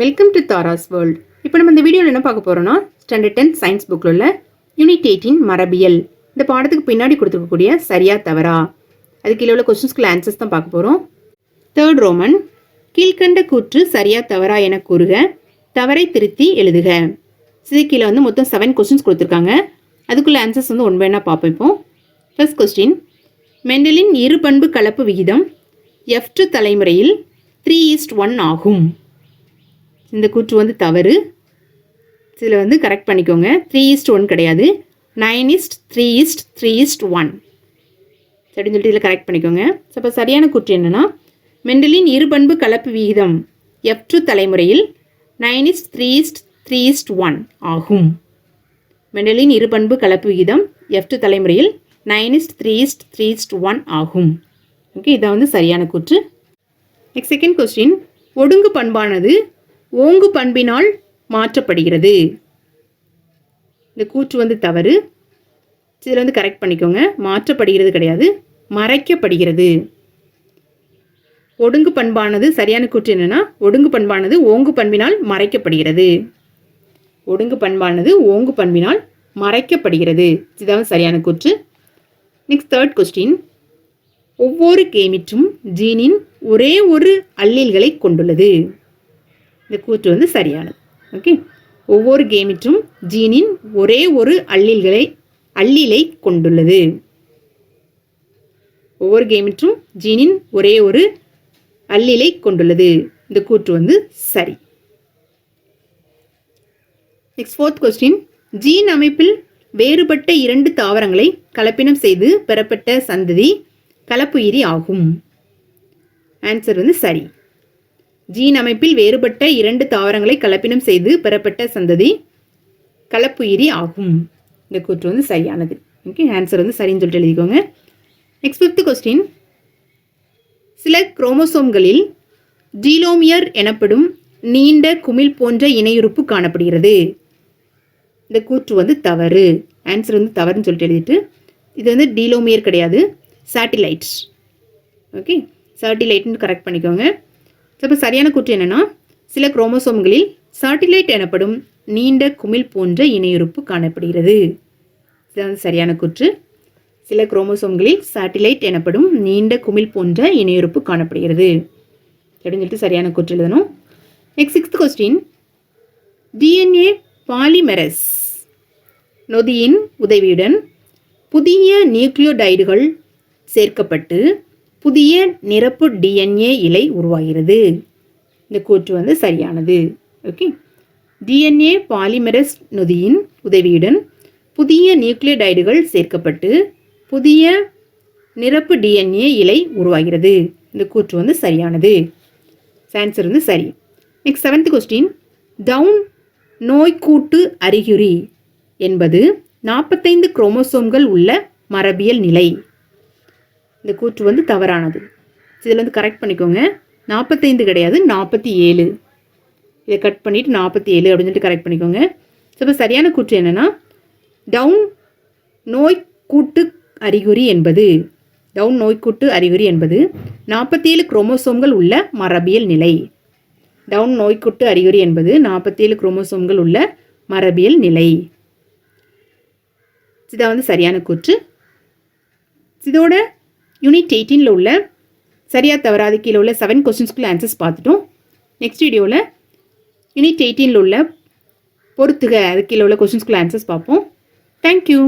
Welcome to Tara's world இப்போ நம்ம இந்த வீடியோவில் என்ன பார்க்க போகிறோம்னா ஸ்டாண்டர்ட் டென்த் சயின்ஸ் புக்கில் உள்ள யூனிட் எயிட்டின் மரபியல். இந்த பாடத்துக்கு பின்னாடி கொடுத்துருக்கக்கூடிய சரியா தவறா. அதுக்கு கீழே உள்ள கொஸ்டின்ஸ்க்குள்ள ஆன்சர்ஸ் தான் பார்க்க போகிறோம் தேர்ட் ரோமன் கீழ்கண்ட கூற்று சரியா தவறா என கூறுக தவறை திருத்தி எழுதுக. இது கீழே வந்து மொத்தம் செவன் கொஸ்டின்ஸ் கொடுத்துருக்காங்க. அதுக்குள்ள ஆன்சர்ஸ் வந்து ஒன் வேணா பார்ப்போம் இப்போ. ஃபர்ஸ்ட் கொஸ்டின் மெண்டலின் இரு பண்பு கலப்பு விகிதம் எஃப் தலைமுறையில் த்ரீ ஈஸ்ட் ஒன் ஆகும். இந்த கூற்று வந்து தவறு. இதில் வந்து கரெக்ட் பண்ணிக்கோங்க. த்ரீ ஈஸ்ட் ஒன் கிடையாது. Nine is to three is to three is to one சரின்னு சொல்லிட்டு இதில் கரெக்ட் பண்ணிக்கோங்க. சப்போ அப்போ சரியான கூற்று என்னென்னா மெண்டலின் இருபண்பு கலப்பு விகிதம் எஃப் டூ தலைமுறையில் nine is to three is to three is to one ஆகும். மெண்டலின் இருபண்பு கலப்பு விகிதம் எஃப் டூ தலைமுறையில் nine is to three is to three is to one ஆகும். ஓகே இதான் வந்து சரியான கூற்று. நெக்ஸ்ட் செகண்ட் கொஸ்டின் ஒடுங்கு பண்பானது ஓங்கு பண்பினால் மாற்றப்படுகிறது. இந்த கூற்று வந்து தவறு. இதில் வந்து கரெக்ட் பண்ணிக்கோங்க. மாற்றப்படுகிறது கிடையாது மறைக்கப்படுகிறது. ஒடுங்கு பண்பானது சரியான கூற்று என்னென்னா ஒடுங்கு பண்பானது ஓங்கு பண்பினால் மறைக்கப்படுகிறது. ஒடுங்கு பண்பானது ஓங்கு பண்பினால் மறைக்கப்படுகிறது. இதுதான் சரியான கூற்று. நெக்ஸ்ட் தேர்ட் கொஸ்டின் ஒவ்வொரு கேமிற்றும் ஜீனின் ஒரே ஒரு அல்லீல்களை கொண்டுள்ளது. இந்த கூற்று வந்து சரியானது. ஓகே ஒவ்வொரு கேமிற்றும் ஜீனின் ஒரே ஒரு அள்ளில்களை அள்ளிலை கொண்டுள்ளது. ஒவ்வொரு கேமிற்றும் ஜீனின் ஒரே ஒரு அல்லீலை கொண்டுள்ளது. இந்த கூற்று வந்து சரி. நெக்ஸ்ட் ஃபோர்த் கொஸ்டின் ஜீன் அமைப்பில் வேறுபட்ட இரண்டு தாவரங்களை கலப்பினம் செய்து பெறப்பட்ட சந்ததி கலப்புயிரி ஆகும். ஆன்சர் வந்து சரி. ஜீன் அமைப்பில் வேறுபட்ட இரண்டு தாவரங்களை கலப்பினம் செய்து பெறப்பட்ட சந்ததி கலப்புயிரி ஆகும். இந்த கூற்று வந்து சரியானது. ஓகே ஆன்சர் வந்து சரின்னு சொல்லிட்டு எழுதிக்கோங்க. நெக்ஸ்ட் ஃபிஃப்த் கொஸ்டின் சில குரோமோசோம்களில் ஜீலோமியர் எனப்படும் நீண்ட குமிழ் போன்ற இணையுறுப்பு காணப்படுகிறது. இந்த கூற்று வந்து தவறு. ஆன்சர் வந்து தவறுன்னு சொல்லிட்டு எழுதிட்டு இது வந்து டீலோமியர் கிடையாது சேட்டிலைட் ஓகே சேட்டிலைட்னு கரெக்ட் பண்ணிக்கோங்க. அப்போ இப்போ சரியான கூற்று என்னென்னா சில குரோமோசோம்களில் சாட்டிலைட் எனப்படும் நீண்ட குமிழ் போன்ற இணையுறுப்பு காணப்படுகிறது. இதுதான் சரியான கூற்று. சில குரோமோசோம்களில் சாட்டிலைட் எனப்படும் நீண்ட குமிழ் போன்ற இணையுறுப்பு காணப்படுகிறது. அப்படின்னு சொல்லிட்டு சரியான கூற்று எழுதணும். Next sixth question DNA polymerase நொதியின் உதவியுடன் புதிய நியூக்ளியோடைடுகள் சேர்க்கப்பட்டு புதிய நிரப்பு டிஎன்ஏ இலை உருவாகிறது. இந்த கூற்று வந்து சரியானது. ஓகே. டிஎன்ஏ பாலிமெரஸ் நொதியின் உதவியுடன் புதிய நியூக்ளியோடைடுகள் சேர்க்கப்பட்டு புதிய நிரப்பு டிஎன்ஏ இலை உருவாகிறது. இந்த கூற்று வந்து சரியானது. ஆன்சர் வந்து சரி. நெக்ஸ்ட் செவன்த் கொஸ்டின் டவுன் நோய்க்கூட்டு அறிகுறி என்பது நாற்பத்தைந்து குரோமோசோம்கள் உள்ள மரபியல் நிலை. இந்த கூற்று வந்து தவறானது. இதில் வந்து கரெக்ட் பண்ணிக்கோங்க. நாற்பத்தைந்து கிடையாது நாற்பத்தி ஏழு இதை கட் பண்ணிவிட்டு நாற்பத்தி ஏழு அப்படின்னு சொல்லிட்டு கரெக்ட் பண்ணிக்கோங்க. ஸோ இப்போ சரியான கூற்று என்னென்னா டவுன் நோய் கூட்டு அறிகுறி என்பது டவுன் நோய்க்கூட்டு அறிகுறி என்பது நாற்பத்தி ஏழு குரோமோசோம்கள் உள்ள மரபியல் நிலை. டவுன் நோய்க்குட்டு அறிகுறி என்பது நாற்பத்தேழு குரோமோசோம்கள் உள்ள மரபியல் நிலை. இதான் வந்து சரியான கூற்று. இதோட யூனிட் எயிட்டீனில் உள்ள சரியா தவறாது கீழே உள்ள செவன் கொஸ்டின்ஸ்க்குள்ள ஆன்சர்ஸ் பார்த்துட்டோம். நெக்ஸ்ட் வீடியோவில் யூனிட் எயிட்டீனில் உள்ள பொறுத்துக அது கீழே உள்ள கொஸ்டின்ஸ்க்குள்ள ஆன்சர்ஸ் பார்ப்போம். தேங்க்யூ